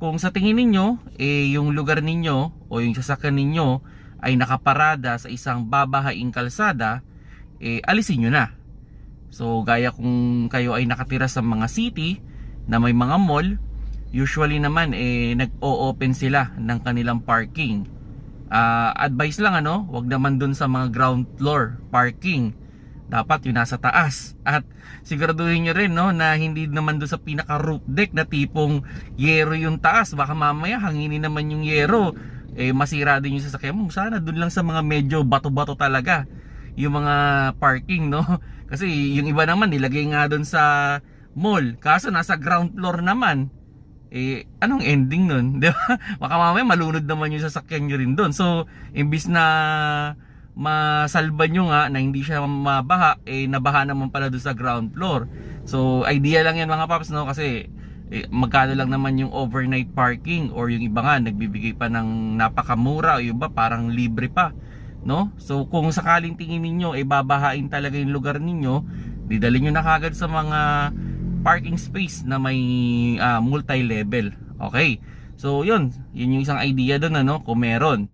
kung sa tingin ninyo, eh, yung lugar ninyo o yung sasakyan ninyo ay nakaparada sa isang babahaing kalsada, eh, alisin nyo na. So, gaya kung kayo ay nakatira sa mga city na may mga mall, usually naman, eh, nag-o-open sila ng kanilang parking. Ah, advice lang ano, wag naman dun sa mga ground floor parking. Dapat yung nasa taas. At siguraduhin nyo rin no, na hindi naman dun sa pinaka roof deck na tipong yero yung taas. Baka mamaya hanginin naman yung yero. Eh, masira din yung sasakyan mo. Sana dun lang sa mga medyo bato-bato talaga yung mga parking no. Kasi yung iba naman nilagay nga dun sa mall. Kaso nasa ground floor naman eh, anong ending nun? Di ba? Baka mamaya malunod naman yung sasakyan nyo rin doon. So, imbis na masalba nyo nga na hindi siya mabaha, eh, nabaha naman pala doon sa ground floor. So, idea lang yan mga paps, no? Kasi, eh, magkano lang naman yung overnight parking or yung iba nga, nagbibigay pa ng napakamura o iba parang libre pa. No? So, kung sakaling tingin ninyo, eh, babahain talaga yung lugar ninyo, didalhin nyo na kagad sa mga parking space na may ah, multi-level. Okay. So, yun. Yun yung isang idea doon, ano, kung meron.